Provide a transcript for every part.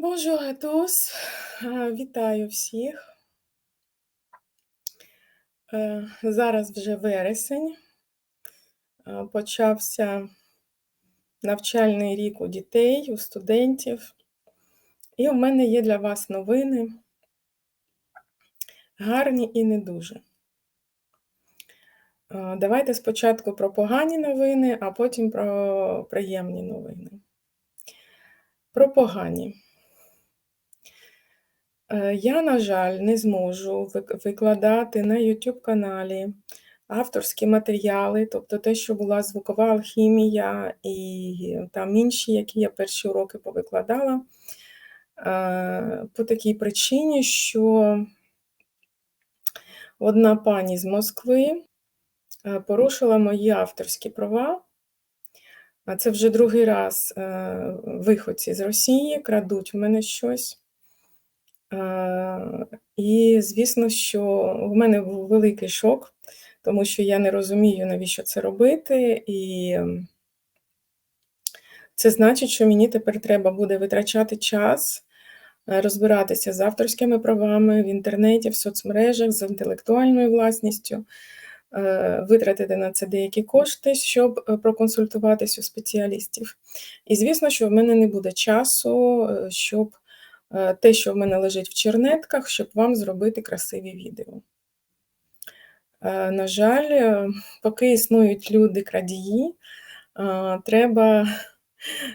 Bonjour à tous. Е, Вітаю всіх. Е, Зараз вже вересень. Е, Почався навчальний рік у дітей, у студентів. І у мене є для вас новини. Гарні і не дуже. Давайте спочатку про погані новини, а потім про приємні новини. Про погані. Е, Я, на жаль, не зможу викладати на YouTube каналі авторські матеріали, тобто те, що була звукова алхімія і там інші, які я перші уроки повикладала, е, по такій причині, що одна пані з Москви е, порушила мої авторські права. Це вже другий раз виходці з Росії крадуть в мене щось. Е, І, звісно, що в мене був великий шок, тому що я не розумію, навіщо це робити. І це значить, що мені тепер треба буде витрачати час, е, розбиратися з авторськими правами в інтернеті, в соцмережах, з інтелектуальною власністю, е, витратити на це деякі кошти, щоб проконсультуватись у спеціалістів. І звісно, що в мене не буде часу, щоб те, що в мене лежить в чернетках, щоб вам зробити красиві відео. Е, На жаль, е, поки існують люди-крадії, е, треба,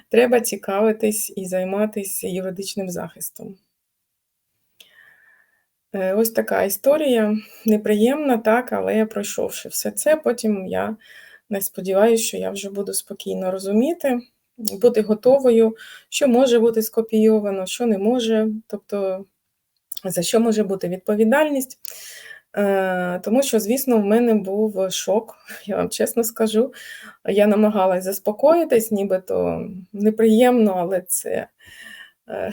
треба цікавитись і займатися юридичним захистом. Е, Ось така історія. Неприємна, так, але пройшовши все це, потім я не сподіваюся, що я вже буду спокійно розуміти, бути готовою, що може бути скопійовано, що не може, тобто за що може бути відповідальність. Е, Тому що, звісно, в мене був шок, я вам чесно скажу. Я намагалась заспокоїтись, нібито неприємно, але це, е,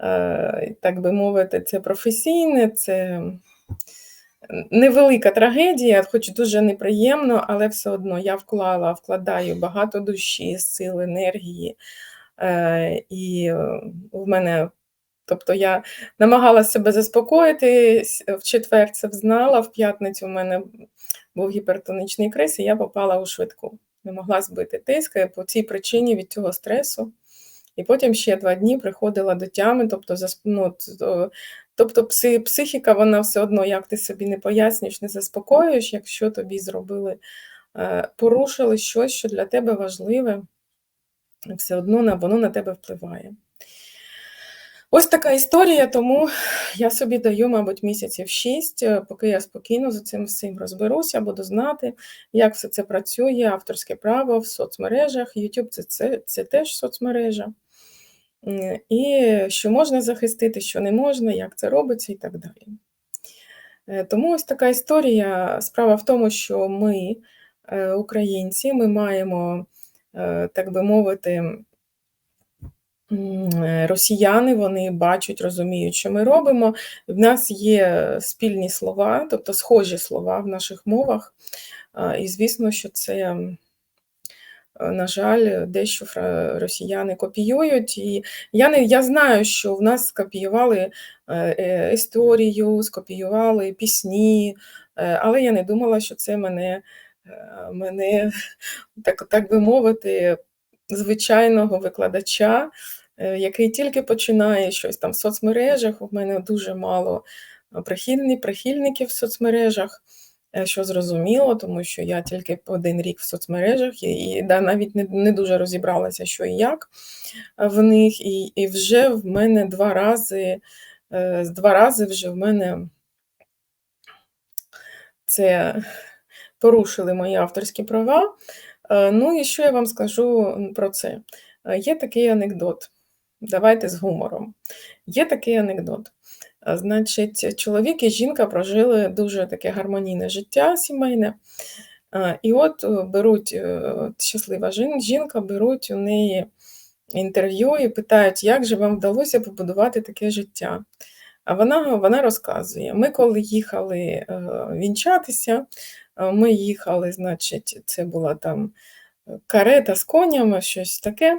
е, так би мовити, це професійне, це невелика трагедія, хоч дуже неприємно, але все одно я вклала, вкладаю багато душі, сил, енергії. Е, І е, в мене, тобто я намагалася себе заспокоїти, в четвер це взнала, в п'ятницю в мене був гіпертонічний криз, і я попала у швидку. Не могла збити тиск е, по цій причині від цього стресу. І потім ще два дні приходила до тями, тобто, ну, тобто психіка, вона все одно, як ти собі не пояснюєш, не заспокоюєш, якщо тобі зробили, е, порушили щось, що для тебе важливе, все одно воно на тебе впливає. Ось така історія, тому я собі даю, мабуть, місяців шість, е, поки я спокійно з цим всім розберуся, буду знати, як все це працює, авторське право в соцмережах. YouTube це, це, це теж соцмережа. І що можна захистити, що не можна, як це робиться і так далі. Е, Тому ось така історія. Справа в тому, що ми, е, українці, ми маємо, е, так би мовити, Росіяни вони бачать, розуміють, що ми робимо. В нас є спільні слова, тобто схожі слова в наших мовах. І звісно, що це, на жаль, дещо росіяни копіюють. І я не я знаю, що в нас скопіювали е, е, історію, скопіювали пісні, е, але я не думала, що це мене, е, мене так, так би мовити, звичайного викладача, е, який тільки починає щось там в соцмережах. У мене дуже мало е, прихильників в соцмережах, е, що зрозуміло, тому що я тільки один рік в соцмережах і, да, навіть не, не дуже розібралася, що і як е, в них. І, і вже в мене два рази, е, два рази вже в мене це порушили мої авторські права. Е, Ну і що я вам скажу про це? Е, Є такий анекдот. Давайте з гумором. Є такий анекдот. Е, Значить, чоловік і жінка прожили дуже таке гармонійне життя сімейне. Е, І от е, беруть щаслива жінка, беруть у неї інтерв'ю і питають, як же вам вдалося побудувати таке життя. А вона, вона розказує: ми, коли їхали вінчатися, ми їхали, значить, це була там карета з конями, щось таке.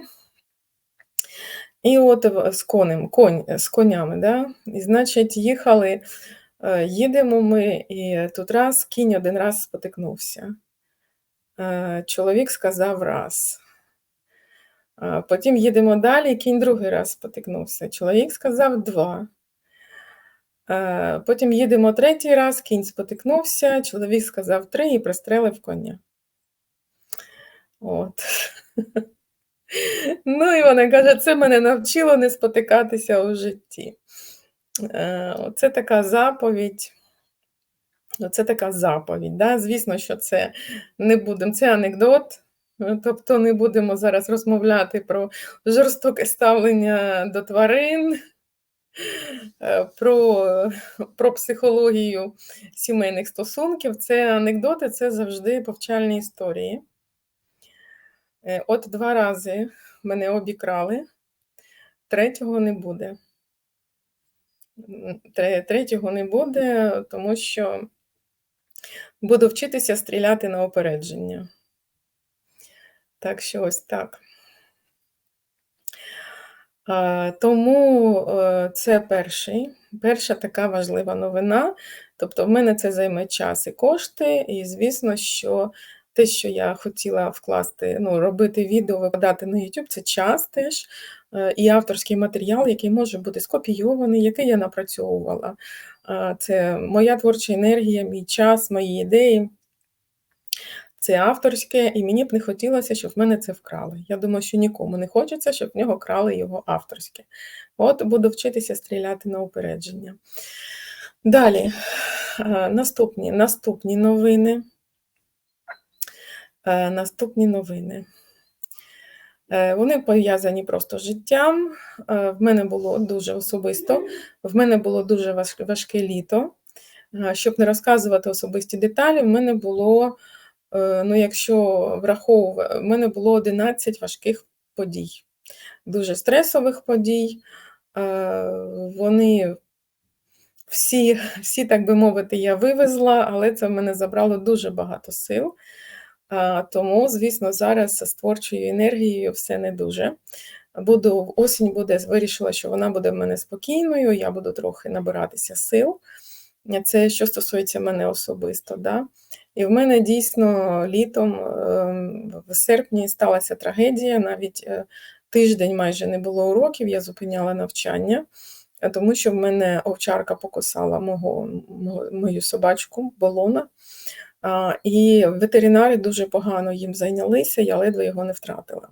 І от з конем, конь з конями, да? І значить, їхали, е, їдемо ми, і тут раз кінь один раз спотикнувся. Е, Чоловік сказав раз. Потім їдемо далі, кінь другий раз спотикнувся. Чоловік сказав два. Е, Потім їдемо третій раз, кінь спотикнувся, чоловік сказав три і пристрелив коня. От. Ну, і вона каже, це мене навчило не спотикатися у житті. Е, Оце така заповідь. Оце така заповідь. Да? Звісно, що це не будемо, це анекдот. Тобто не будемо зараз розмовляти про жорстоке ставлення до тварин, е, про, про психологію сімейних стосунків. Це анекдоти, це завжди повчальні історії. Е, От два рази мене обікрали, третього не буде. Третього не буде, тому що буду вчитися стріляти на опередження. Так що ось так. Тому е, це перший, перша така важлива новина. Тобто, в мене це займе час і кошти, і звісно, що те, що я хотіла вкласти, ну, робити відео, викладати на YouTube, це час теж е, і авторський матеріал, який може бути скопійований, який я напрацьовувала. Це моя творча енергія, мій час, мої ідеї. Це авторське, і мені б не хотілося, щоб в мене це вкрали. Я думаю, що нікому не хочеться, щоб в нього крали його авторське. От буду вчитися стріляти на упередження. Далі, е, наступні, наступні новини. Е, Наступні новини. Е, Вони пов'язані просто з життям. Е, В мене було дуже особисто, в мене було дуже важке літо. Щоб не розказувати особисті деталі, в мене було, ну, якщо враховувати, в мене було 11 важких подій, дуже стресових подій. Вони всі, всі, так би мовити, я вивезла, але це в мене забрало дуже багато сил. Тому, звісно, зараз з творчою енергією все не дуже. Буду, осінь буде, вирішила, що вона буде в мене спокійною, я буду трохи набиратися сил. Це що стосується мене особисто. Да? І в мене дійсно літом, ем, в серпні, сталася трагедія. Навіть е, тиждень майже не було уроків, я зупиняла навчання, е, тому що в мене овчарка покусала мого, мою собачку болона. І ветеринари дуже погано їм зайнялися, я ледве його не втратила.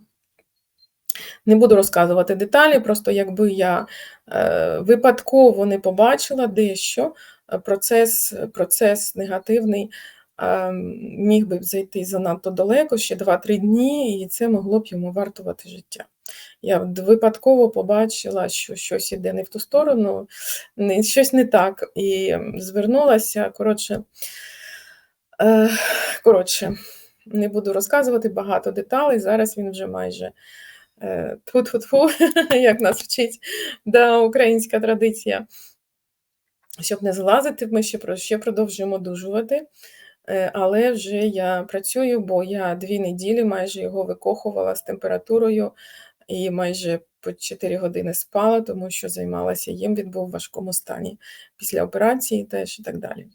Не буду розказувати деталі, просто якби я е, випадково не побачила дещо, е, процес, процес негативний е, міг би зайти занадто далеко, ще 2-3 дні, і це могло б йому вартувати життя. Я випадково побачила, що щось іде не в ту сторону, щось не так, і звернулася. Коротше, коротше, не буду розказувати багато деталей. Зараз він вже майже е, тфу-тфу-тфу, як нас вчить да, українська традиція. Щоб не злазити, ми ще, ще продовжуємо одужувати. Е, Але вже я працюю, бо я дві неділі майже його викохувала з температурою і майже по 4 години спала, тому що займалася їм, він був в важкому стані після операції теж і так далі.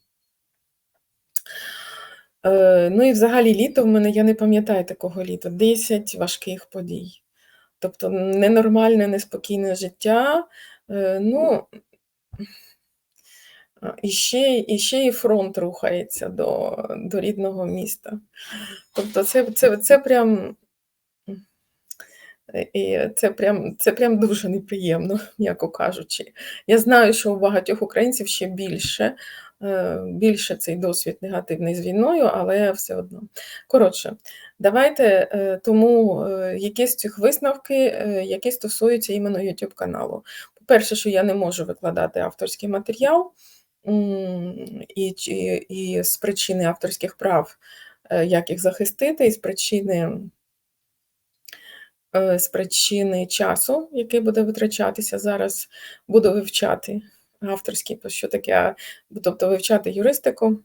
Е, Ну і взагалі літо в мене, я не пам'ятаю такого літа, 10 важких подій. Тобто ненормальне, неспокійне життя. Е, Ну, і ще, і ще і фронт рухається до, до рідного міста. Тобто це, це, це прям. Це прям, це прям дуже неприємно, м'яко кажучи. Я знаю, що у багатьох українців ще більше, більше цей досвід негативний з війною, але все одно. Коротше, давайте е, тому е, якісь цих висновки, е, які стосуються іменно YouTube каналу. По-перше, що я не можу викладати авторський матеріал, м, і, і з причини авторських прав, е, як їх захистити, і з причини е, з причини часу, який буде витрачатися зараз, буду вивчати авторський, що таке, тобто вивчати юристику.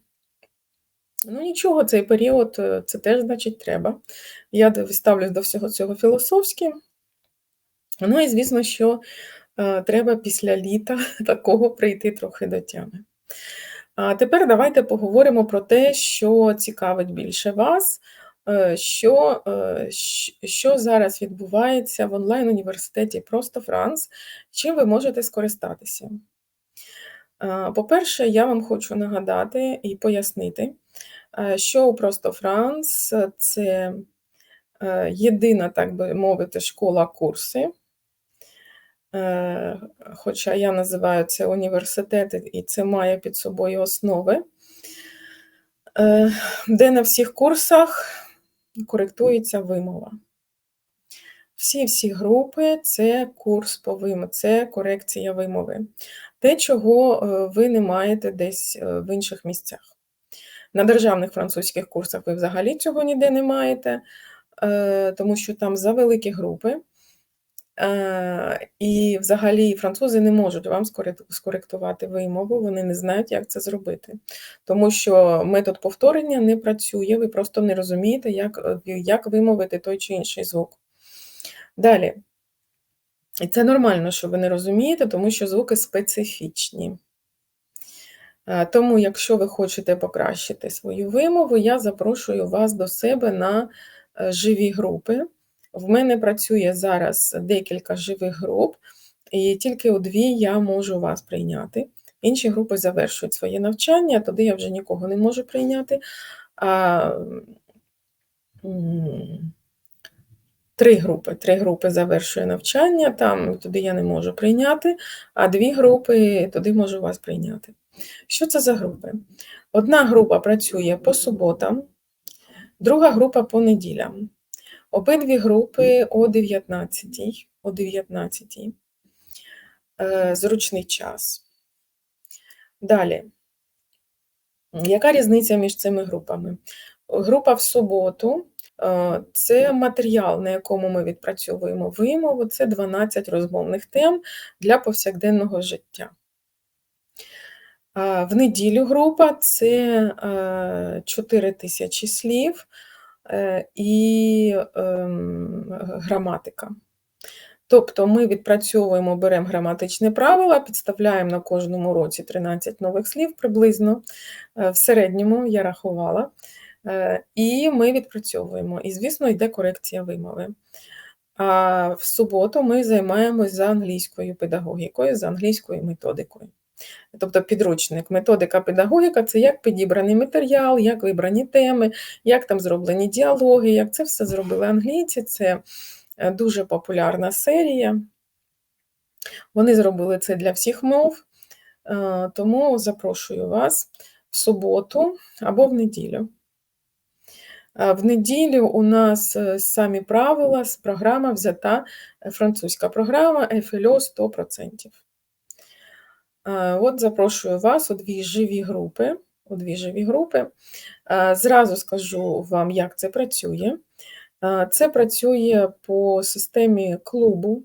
Ну, нічого, цей період е, це теж, значить, треба. Я ставлюсь до всього цього філософськи. Ну і звісно, що е, треба після літа такого прийти трохи до тями. А тепер давайте поговоримо про те, що цікавить більше вас, е, що що зараз відбувається в онлайн-університеті Просто Франс, чим ви можете скористатися. По-перше, я вам хочу нагадати і пояснити, що у Просто Франс це єдина, так би мовити, школа курси. Е, хоча я називаю це університет, і це має під собою основи, е, де на всіх курсах коректується вимова. Всі-всі групи це курс по вимові, це корекція вимови. Те, чого е, ви не маєте десь в інших місцях. На державних французьких курсах ви взагалі цього ніде не маєте, тому що там за великі групи. Е, і взагалі французи не можуть вам скоректувати вимову, вони не знають, як це зробити. Тому що метод повторення не працює, ви просто не розумієте, як, е, як вимовити той чи інший звук. Далі. І це нормально, що ви не розумієте, тому що звуки специфічні. Е, тому, якщо ви хочете покращити свою вимову, я запрошую вас до себе на живі групи. В мене працює зараз декілька живих груп, і тільки у дві я можу вас прийняти. Інші групи завершують своє навчання, туди я вже нікого не можу прийняти. А, Три групи Три групи завершує навчання, там туди я не можу прийняти, а дві групи туди можу вас прийняти. Що це за групи? Одна група працює по суботам, друга група по неділям. Обидві групи о 19 о 19 е, зручний час. Далі. Яка різниця між цими групами? Група в суботу це матеріал, на якому ми відпрацьовуємо вимову, це 12 розмовних тем для повсякденного життя. В неділю група це 4 е, тисячі слів. Е, і ем, граматика. Тобто ми відпрацьовуємо, беремо граматичне правила, підставляємо на кожному році 13 нових слів приблизно, е, в середньому я рахувала, е, і ми відпрацьовуємо. І, звісно, йде корекція вимови. А в суботу ми займаємось за англійською педагогікою, за англійською методикою. Тобто підручник, методика педагогіка це як підібраний матеріал, як вибрані теми, як там зроблені діалоги, як це все зробили англійці. Це е, дуже популярна серія. Вони зробили це для всіх мов, е, тому запрошую вас в суботу або в неділю. Е, в неділю у нас самі правила, з програма взята французька програма FLO 100%. От запрошую вас у дві живі групи. У дві живі групи. Зразу скажу вам, як це працює. Це працює по системі клубу.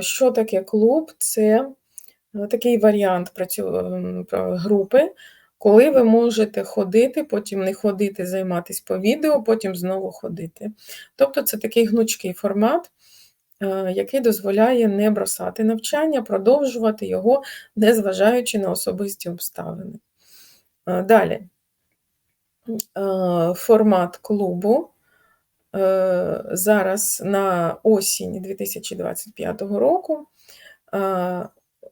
Що таке клуб? Це такий варіант групи, коли ви можете ходити, потім не ходити, займатися по відео, потім знову ходити. Тобто це такий гнучкий формат. Е, який дозволяє не бросати навчання, продовжувати його, незважаючи на особисті обставини. Е, далі е, формат клубу. Зараз на осінь 2025 року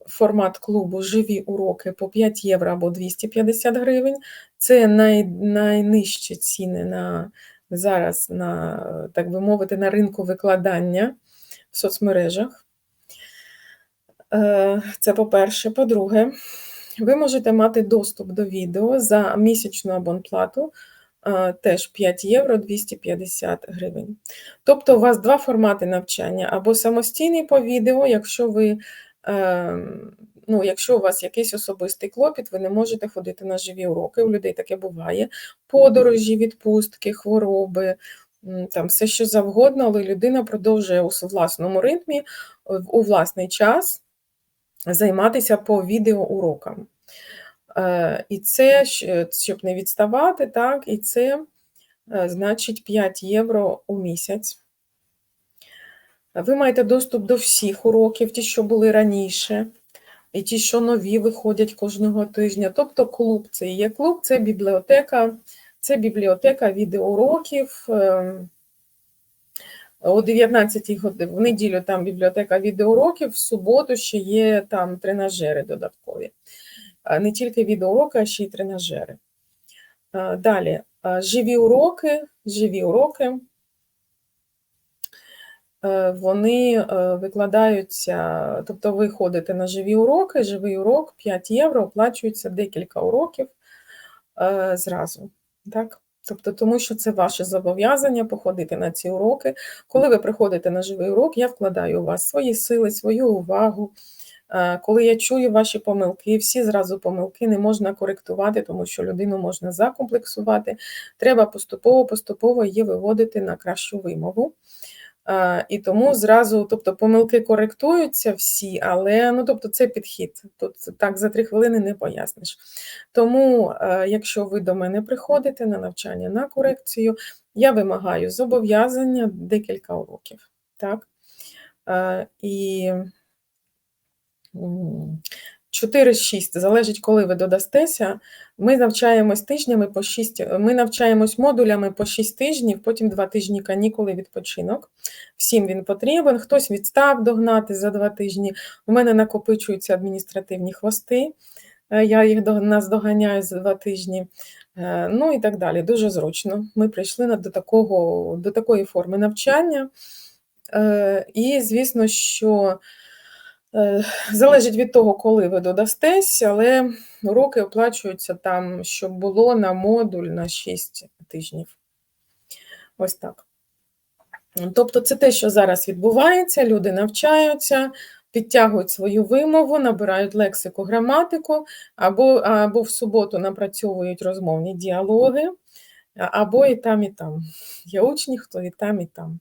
формат клубу живі уроки по 5 євро або 250 гривень. Це най, найнижчі ціни на зараз, на, так би мовити, на ринку викладання в соцмережах. Е, це по-перше. По-друге, ви можете мати доступ до відео за місячну абонплату, е, теж 5 євро 250 гривень. Тобто, у вас два формати навчання, або самостійний по відео, якщо ви. Е, ну, Якщо у вас якийсь особистий клопіт, ви не можете ходити на живі уроки, у людей таке буває. Подорожі, відпустки, хвороби, там все що завгодно, але людина продовжує у власному ритмі, у власний час займатися по відеоурокам. Е, і це, щоб не відставати, так, і це е, значить 5 євро у місяць. Ви маєте доступ до всіх уроків, ті, що були раніше, і ті, що нові виходять кожного тижня. Тобто клуб це є клуб, це бібліотека, це бібліотека відеоуроків. Ем, О 19 годині в неділю там бібліотека відеоуроків, в суботу ще є там тренажери додаткові. Не тільки відеоуроки, а ще й тренажери. Далі, живі уроки, живі уроки. Е, Вони е, викладаються, тобто ви ходите на живі уроки, живий урок 5 євро, оплачується декілька уроків е, зразу. Так? Тобто, тому що це ваше зобов'язання походити на ці уроки. Коли ви приходите на живий урок, я вкладаю у вас свої сили, свою увагу. Коли я чую ваші помилки, всі зразу помилки не можна коректувати, тому що людину можна закомплексувати. Треба поступово-поступово її виводити на кращу вимову. Е, І тому зразу, тобто помилки коректуються всі, але ну, тобто це підхід. Тут так за три хвилини не поясниш. Тому, е, якщо ви до мене приходите на навчання на корекцію, я вимагаю зобов'язання декілька уроків. Так? Е, І 4-6, залежить, коли ви додастеся. Ми навчаємось тижнями по 6, ми навчаємось модулями по 6 тижнів, потім 2 тижні канікули відпочинок. Всім він потрібен, хтось відстав догнати за 2 тижні. У мене накопичуються адміністративні хвости, е, я їх до нас доганяю за 2 тижні. Е, Ну і так далі. Дуже зручно. Ми прийшли до, такого, до такої форми навчання. Е, І, звісно, що Залежить від того, коли ви додастесь, але уроки оплачуються там, щоб було на модуль на 6 тижнів. Ось так. Тобто, це те, що зараз відбувається, люди навчаються, підтягують свою вимову, набирають лексику, граматику, або, або в суботу напрацьовують розмовні діалоги, або і там, і там. Є учні, хто і там, і там.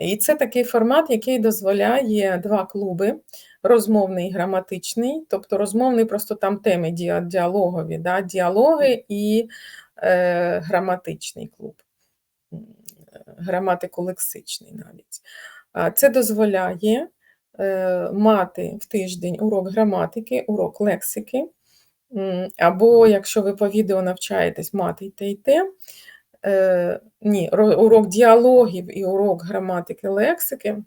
І це такий формат, який дозволяє два клуби: розмовний і граматичний, тобто розмовний просто там теми діалогові, да, діалоги і е, граматичний клуб, граматико-лексичний навіть. Це дозволяє е, мати в тиждень урок граматики, урок лексики, або якщо ви по відео навчаєтесь мати й те, і те. Е, ні, урок діалогів і урок граматики лексики.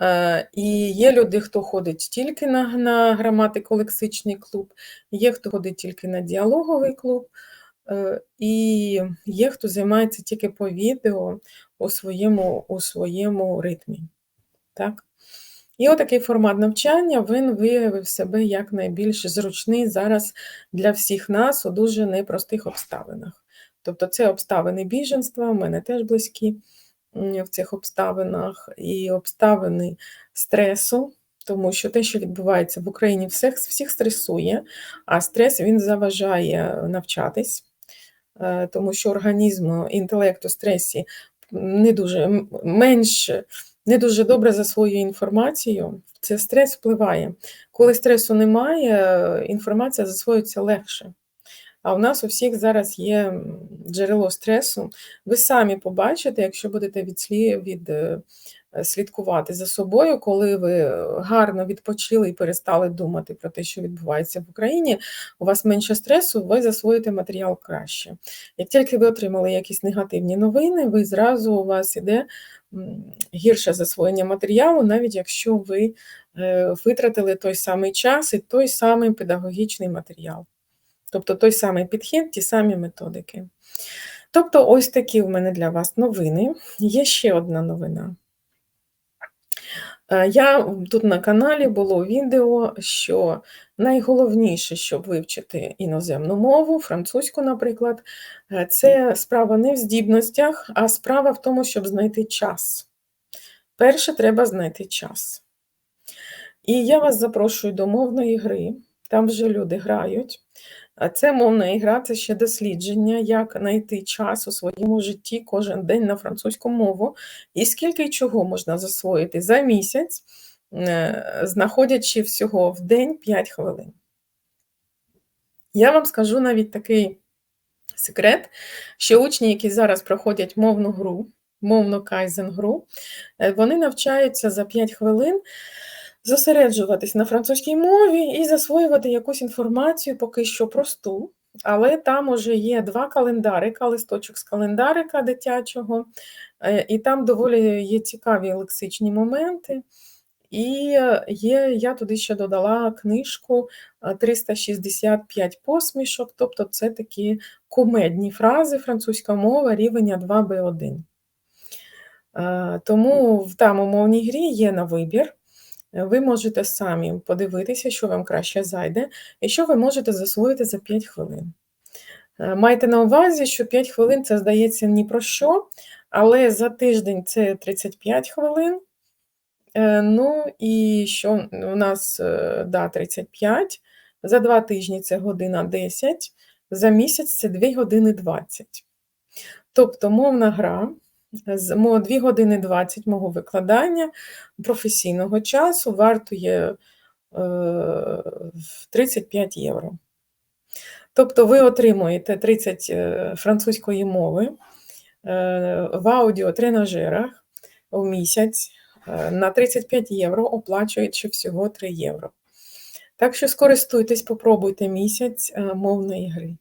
Е, і є люди, хто ходить тільки на на граматико-лексичний клуб, є хто ходить тільки на діалоговий клуб, е, і є хто займається тільки по відео у своєму у своєму ритмі. Так? І отакий формат навчання він виявив себе як найбільш зручний зараз для всіх нас у дуже непростих обставинах. Тобто це обставини біженства, у мене теж близькі в цих обставинах, і обставини стресу, тому що те, що відбувається в Україні, всіх, всіх стресує, а стрес він заважає навчатись, е, тому що організм інтелект у стресі не дуже менш, не дуже добре засвоює інформацію. Це стрес впливає. Коли стресу немає, інформація засвоюється легше. А у нас у всіх зараз є джерело стресу. Ви самі побачите, якщо будете відслі... від е, слідкувати за собою, коли ви гарно відпочили і перестали думати про те, що відбувається в Україні, у вас менше стресу, ви засвоїте матеріал краще. Як тільки ви отримали якісь негативні новини, ви зразу у вас іде гірше засвоєння матеріалу, навіть якщо ви е, витратили той самий час і той самий педагогічний матеріал. Тобто той самий підхід, ті самі методики. Тобто, ось такі в мене для вас новини. Є ще одна новина. Е, я тут на каналі було відео, що найголовніше, щоб вивчити іноземну мову, французьку, наприклад, е, це справа не в здібностях, а справа в тому, щоб знайти час. Перше, треба знайти час. І я вас запрошую до мовної гри, там вже люди грають. Це мовна ігра, це ще дослідження, як знайти час у своєму житті кожен день на французьку мову, і скільки чого можна засвоїти за місяць, е, знаходячи всього в день 5 хвилин. Я вам скажу навіть такий секрет, що учні, які зараз проходять мовну гру, мовно кайзен-гру. Е, вони навчаються за 5 хвилин зосереджуватись на французькій мові і засвоювати якусь інформацію поки що просту. Але там уже є два календарика, листочок з календарика дитячого, е, і там доволі є цікаві лексичні моменти. І е, є, я туди ще додала книжку 365 посмішок, тобто це такі кумедні фрази французька мова рівня 2Б1. Е, тому там у мовній грі є на вибір. Ви можете самі подивитися, що вам краще зайде, і що ви можете засвоїти за 5 хвилин. Е, майте на увазі, що 5 хвилин це здається ні про що, але за тиждень це 35 хвилин. Е, ну і що у нас е, да, 35, за 2 тижні це година 10, за місяць це 2 години 20. Тобто мовна гра з 2 години 20 мого викладання професійного часу вартує 35 євро. Тобто ви отримуєте 30 е, французької мови е, в аудіотренажерах в місяць е, на 35 євро, оплачуючи всього 3 євро. Так що скористуйтесь, попробуйте місяць мовної гри.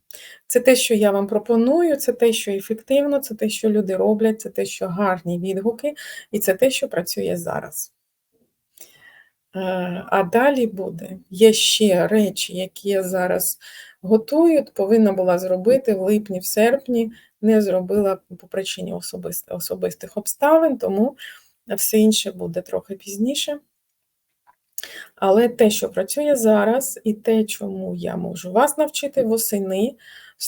Це те, що я вам пропоную, це те, що ефективно, це те, що люди роблять, це те, що гарні відгуки, і це те, що працює зараз. А далі буде. Є ще речі, які я зараз готую, повинна була зробити в липні, в серпні, не зробила по причині особистих обставин, тому все інше буде трохи пізніше. Але те, що працює зараз, і те, чому я можу вас навчити восени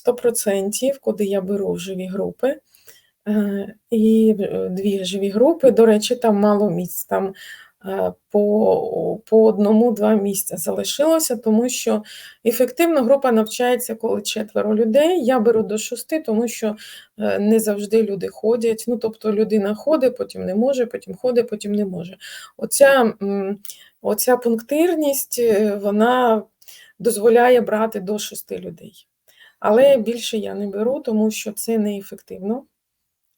100%, куди я беру живі групи. Е, і дві живі групи, до речі, там мало місць. Там Е, по по одному-два місця залишилося, тому що ефективно група навчається, коли четверо людей. Я беру до шести, тому що е, не завжди люди ходять. Ну, тобто людина ходить, потім не може, потім ходить, потім не може. Оця, Оця пунктирність е, вона дозволяє брати до шести людей. Але більше я не беру, тому що це неефективно.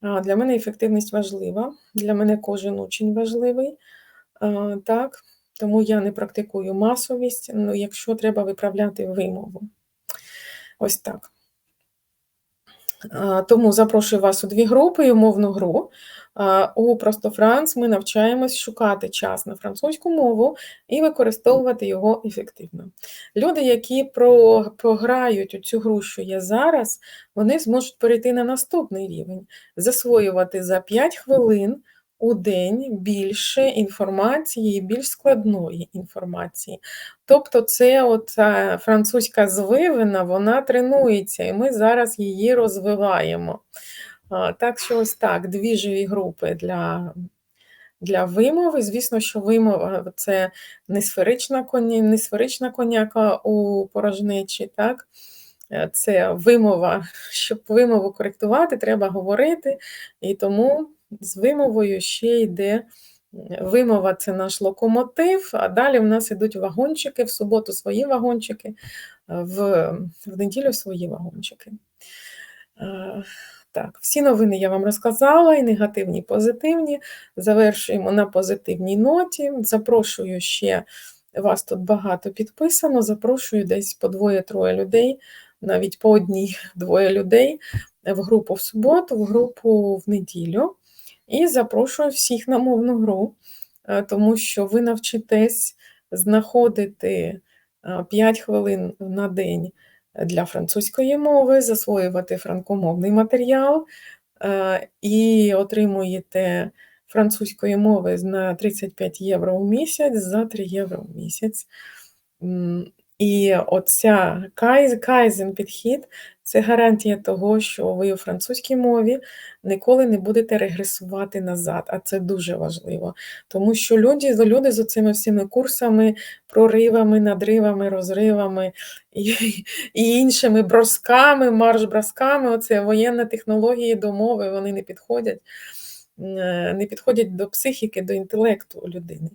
Для мене ефективність важлива, для мене кожен учень важливий. Так, Тому я не практикую масовість, ну, якщо треба виправляти вимову. Ось так. Тому запрошую вас у дві групи і умовну гру. У Просто Франц ми навчаємось шукати час на французьку мову і використовувати його ефективно. Люди, які програють у цю гру, що є зараз, вони зможуть перейти на наступний рівень, засвоювати за 5 хвилин у день більше інформації, більш складної інформації. Тобто, це от французька звивина, вона тренується, і ми зараз її розвиваємо. Так що, ось так, дві живі групи для. Для вимови, звісно, що вимова це не сферична коня, не сферична коняка у порожнечі, так? Це вимова, щоб вимову коректувати, треба говорити, і тому з вимовою ще йде вимова це наш локомотив, а далі в нас йдуть вагончики, в суботу свої вагончики, в, в неділю свої вагончики. Так, всі новини я вам розказала, і негативні, і позитивні. Завершуємо на позитивній ноті. Запрошую ще, вас тут багато підписано, запрошую десь по двоє-троє людей, навіть по одній двоє людей в групу в суботу, в групу в неділю. І запрошую всіх на мовну гру, е, тому що ви навчитесь знаходити 5 е, хвилин на день для французької мови, засвоювати франкомовний матеріал е, і отримуєте французької мови на 35 євро в місяць за 3 євро в місяць. І оця кайзен підхід це гарантія того, що ви у французькій мові ніколи не будете регресувати назад, а це дуже важливо. Тому що люди люди з цими всіми курсами, проривами, надривами, розривами і і іншими бросками, марш-бросками, оце воєнні технології до мови, вони не підходять, е, не підходять до психіки, до інтелекту людини.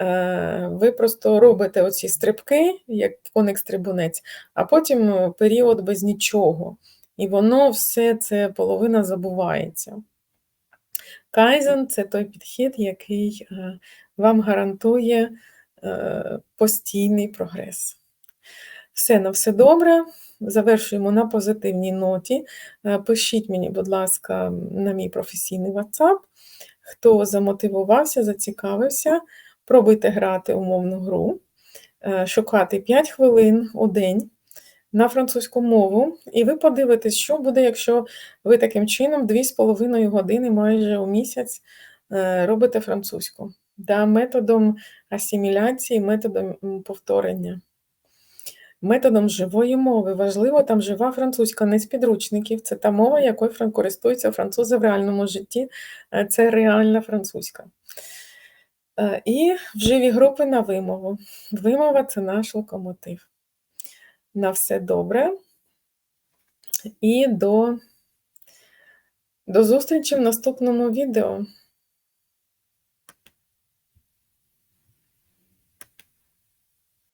Е, ви просто робите оці стрибки, як коник-стрибунець, а потім е, період без нічого. І воно все це половина забувається. Кайзен це той підхід, який е, вам гарантує постійний прогрес. Все на все добре. Завершуємо на позитивній ноті. Пишіть мені, будь ласка, на мій професійний WhatsApp. Хто замотивувався, зацікавився, пробуйте грати умовну гру, е, шукати 5 хвилин у день на французьку мову, і ви подивитесь, що буде, якщо ви таким чином 2,5 години майже у місяць е, робите французьку. Да, методом асиміляції, методом повторення. Методом живої мови. Важливо, там жива французька, не з підручників. Це та мова, якою користуються французи в реальному житті. Е, Це реальна французька. Е, в живі групи на вимову. Вимова це наш локомотив. На все добре. І до, до зустрічі в наступному відео.